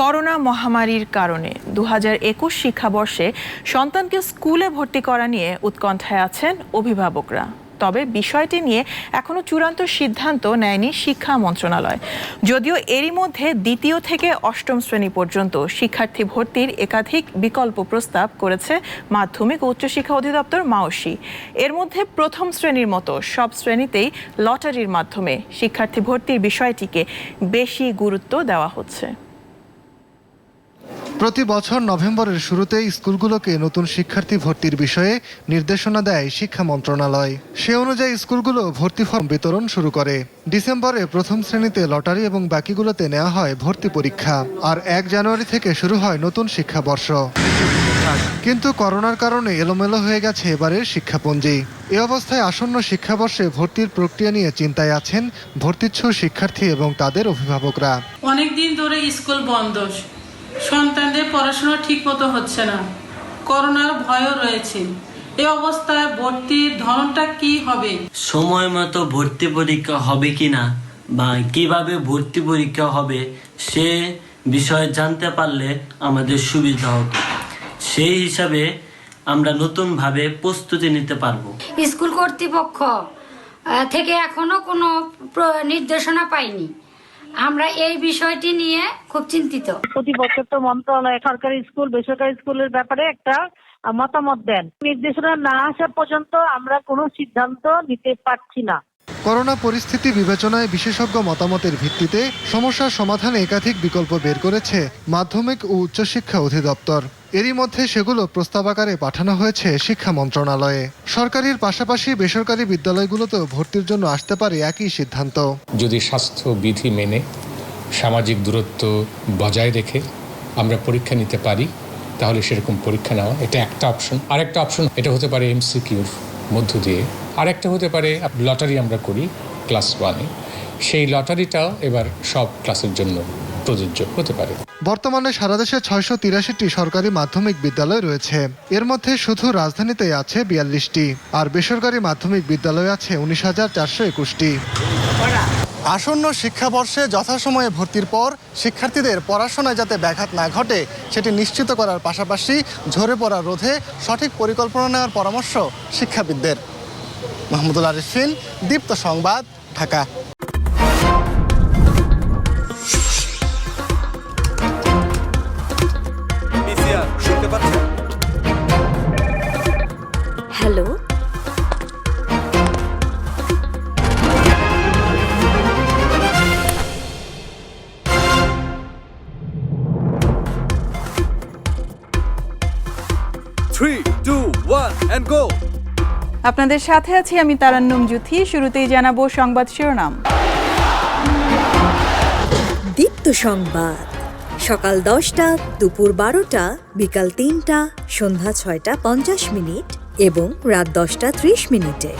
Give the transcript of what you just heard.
Corona মহামারীর কারণে দু একুশ শিক্ষাবর্ষে সন্তানকে স্কুলে ভর্তি করা নিয়ে উৎকণ্ঠায় আছেন অভিভাবকরা। তবে বিষয়টি নিয়ে এখনও চূড়ান্ত সিদ্ধান্ত নেয়নি শিক্ষা মন্ত্রণালয়। যদিও এরই মধ্যে দ্বিতীয় থেকে অষ্টম শ্রেণি পর্যন্ত শিক্ষার্থী ভর্তির একাধিক বিকল্প প্রস্তাব করেছে মাধ্যমিক ও উচ্চশিক্ষা অধিদপ্তর মাওসি। এর মধ্যে প্রথম শ্রেণির মতো সব শ্রেণীতেই লটারির মাধ্যমে শিক্ষার্থী ভর্তির বিষয়টিকে বেশি গুরুত্ব দেওয়া হচ্ছে। প্রতি বছর নভেম্বরের শুরুতে স্কুলগুলোকে নতুন শিক্ষার্থী ভর্তির বিষয়ে নির্দেশনা দেয় শিক্ষা মন্ত্রণালয়। সে অনুযায়ী স্কুলগুলো ভর্তি ফর্ম বিতরণ শুরু করে। ডিসেম্বরে প্রথম শ্রেণীতে লটারি এবং বাকিগুলোতে নেওয়া হয় ভর্তি পরীক্ষা। আর এক জানুয়ারি থেকে শুরু হয় নতুন শিক্ষাবর্ষ। কিন্তু করোনার কারণে এলোমেলো হয়ে গেছে এবারের শিক্ষাপঞ্জি। এ অবস্থায় আসন্ন শিক্ষাবর্ষে ভর্তির প্রক্রিয়া নিয়ে চিন্তায় আছেন ভর্তিচ্ছু শিক্ষার্থী এবং তাদের অভিভাবকরা। অনেক দিন ধরে স্কুল বন্ধ। সন্তানদের পড়াশোনা ঠিক মতো হচ্ছে না। করোনার ভয়ও রয়েছে। এই অবস্থায় ভর্তির ধরনটা কি হবে? সময় মতো ভর্তি পরীক্ষা হবে কিনা বা কীভাবে ভর্তি পরীক্ষা হবে সে বিষয়ে জানতে পারলে আমাদের সুবিধা হতো। সেই হিসাবে আমরা নতুনভাবে প্রস্তুতি নিতে পারব। স্কুল কর্তৃপক্ষ আহ, থেকে এখনও কোনো নির্দেশনা পাইনি। আমরা এই বিষয়টি নিয়ে খুব চিন্তিত। প্রতি বছর তো মন্ত্রণালয়, সরকারি স্কুল, বেসরকারি স্কুলের ব্যাপারে একটা মতামত দেন। নির্দেশনা না আসা পর্যন্ত আমরা কোনো সিদ্ধান্ত নিতে পারছি না। করোনা পরিস্থিতি বিবেচনায় বিশেষজ্ঞ মতামতের ভিত্তিতে সমস্যার সমাধানে একাধিক বিকল্প বের করেছে মাধ্যমিক ও উচ্চশিক্ষা অধিদপ্তর। এরই মধ্যে সেগুলো প্রস্তাব আকারে পাঠানো হয়েছে শিক্ষা মন্ত্রণালয়ে। সরকারির পাশাপাশি বেসরকারি বিদ্যালয়গুলোতেও ভর্তির জন্য আসতে পারে একই সিদ্ধান্ত। যদি স্বাস্থ্য বিধি মেনে, সামাজিক দূরত্ব বজায় রেখে আমরা পরীক্ষা নিতে পারি, তাহলে সেরকম পরীক্ষা নেওয়া এটা একটা অপশন আরেকটা অপশন এটা হতে পারে এমসিকিউর মধ্য দিয়ে। আরেকটা হতে পারে, লটারি আমরা করি ক্লাস ওয়ানে সেই লটারিটাও এবার সব ক্লাসের জন্য প্রযোজ্য হতে পারে। বর্তমানে সারা দেশে ছয়শো তিরাশিটি সরকারি মাধ্যমিক বিদ্যালয় রয়েছে। এর মধ্যে শুধু রাজধানীতে আছে বিয়াল্লিশটি, আর বেসরকারি মাধ্যমিক বিদ্যালয় আছে উনিশ হাজার চারশো একুশটি। আসন্ন শিক্ষাবর্ষে যথাসময়ে ভর্তির পর শিক্ষার্থীদের পড়াশোনায় যাতে ব্যাঘাত না ঘটে, সেটি নিশ্চিত করার পাশাপাশি ঝরে পড়া রোধে সঠিক পরিকল্পনা নেওয়ার পরামর্শ শিক্ষাবিদদের। Mahmudul Arifin, Deepto Sangbad, Dhaka. Three two one and go আপনাদের সাথে আছি আমি তারান্নুম জুথি শুরুতেই জানাব সংবাদ শিরোনাম। দীপ্ত সংবাদ। সকাল দশটা দুপুর বারোটা বিকাল তিনটা সন্ধ্যা ছয়টা পঞ্চাশ মিনিট এবং রাত দশটা ত্রিশ মিনিটে।